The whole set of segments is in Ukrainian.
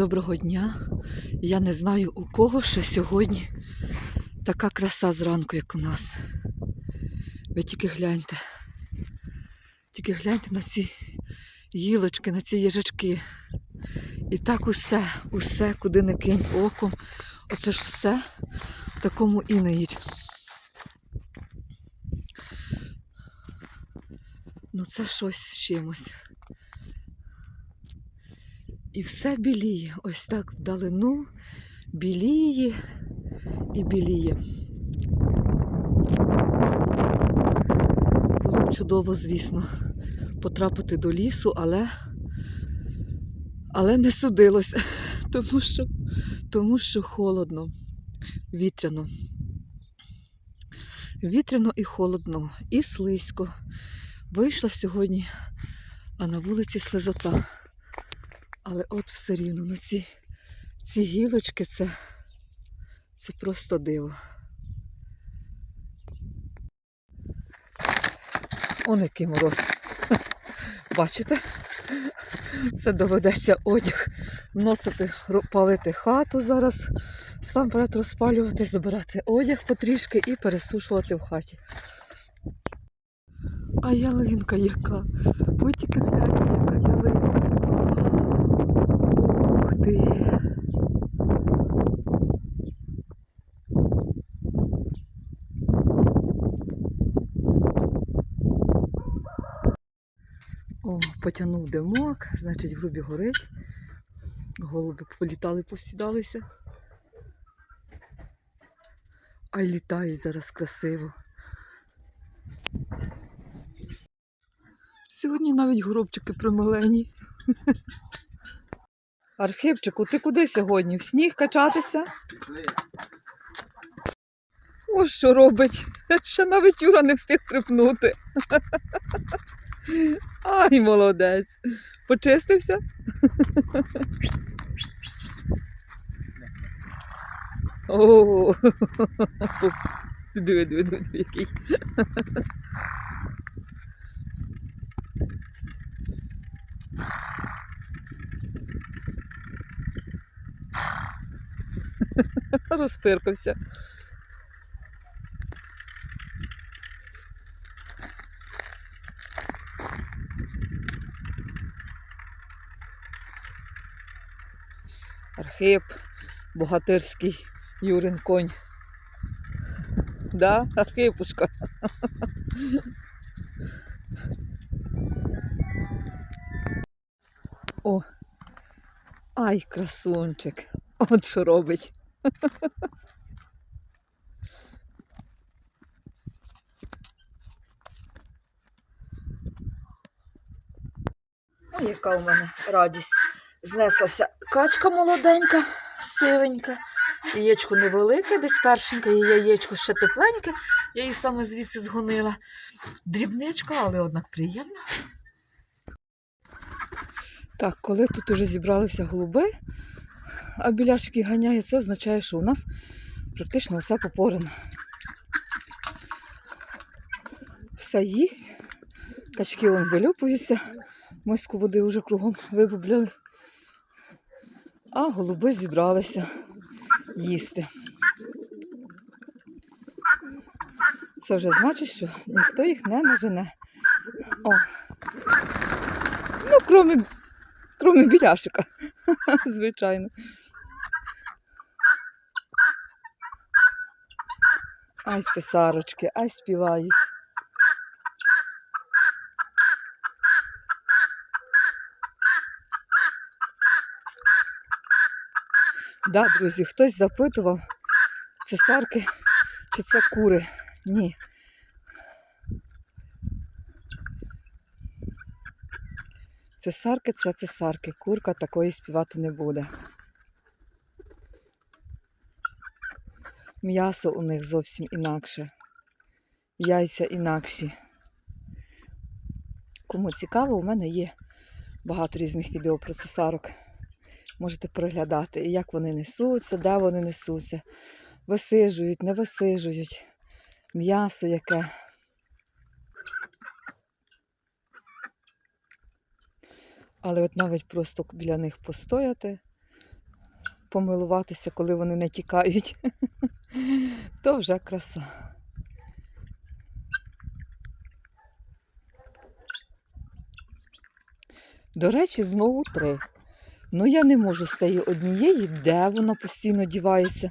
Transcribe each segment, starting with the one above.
Доброго дня. Я не знаю у кого ще сьогодні така краса зранку, як у нас. Ви тільки гляньте. Тільки гляньте на ці гілочки, на ці їжачки. І так усе, усе, куди не кинь оком. Оце ж все в такому інеї. Ну це щось з чимось. І все біліє. Ось так вдалину біліє і біліє. Було б чудово, звісно, потрапити до лісу, але, але не судилося, тому що, тому що холодно, вітряно. Вітряно і холодно, і слизько. Вийшла сьогодні, а на вулиці слизота. Але от все рівно на ці, ці гілочки це, це просто диво. Он який мороз. Бачите? Це доведеться одяг вносити, палити хату зараз, сам перед розпалювати, забирати одяг потрішки і пересушувати в хаті. А ялинка яка? Ви тільки гляньте, яка ялинка. О, потягнув димок, значить, грубі горить. Голуби політали, повсідалися. А й літають зараз красиво. Сьогодні навіть горобчики примилені. Архипчику, ти куди сьогодні? В сніг качатися? Ось що робить. Ще навіть Юра не встиг припнути. Ай, молодець. Почистився? О, диви, диви, диви, який. Розпиркався. Архип, богатирський Юрин конь. Да, Архипушка. О, ай, красунчик. От що робить. Ой, яка у мене радість. Знеслася качка молоденька, сивенька. Яєчко невелике, десь першеньке, і яєчко ще тепленьке. Я її саме звідси згонила. Дрібничка, але однак приємна. Так, коли тут уже зібралися голуби, а біляшики ганяє, це означає, що у нас практично все попорено. Все їсть. Качки вон вилюпуються. Миску води вже кругом вибубляли. А голуби зібралися їсти. Це вже значить, що ніхто їх не нажене. О. Ну, крім, крім біляшика, звичайно. Ай, це сарочки, ай співають. Да, друзі, хтось запитував, це сарки чи це кури. Ні. Це сарки, це цесарки. Курка такої співати не буде. М'ясо у них зовсім інакше. Яйця інакші. Кому цікаво, у мене є багато різних відео про цесарок. Можете переглядати, як вони несуться, де вони несуться. Висижують, не висижують. М'ясо яке. Але от навіть просто біля них постояти, помилуватися, коли вони не тікають. То вже краса. До речі, знову три. Ну я не можу з тієї однієї, де вона постійно дівається.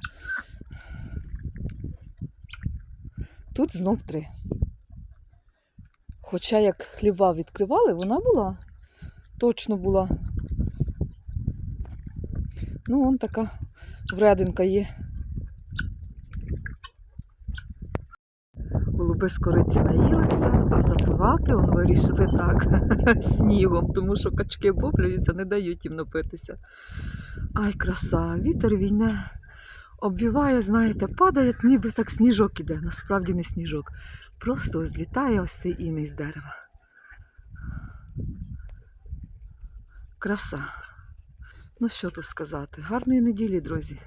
Тут знов три. Хоча як хліба відкривали, вона була. Точно була. Ну, вон така врединка є. Голуби з кориці наїлися, а запивати он вирішили так снігом, тому що качки боблюються, не дають їм напитися. Ай, краса, вітер війне. Обвіває, знаєте, падає, ніби так сніжок іде. Насправді не сніжок. Просто злітає ось цей іней з дерева. Краса. Ну що тут сказати? Гарної неділі, друзі.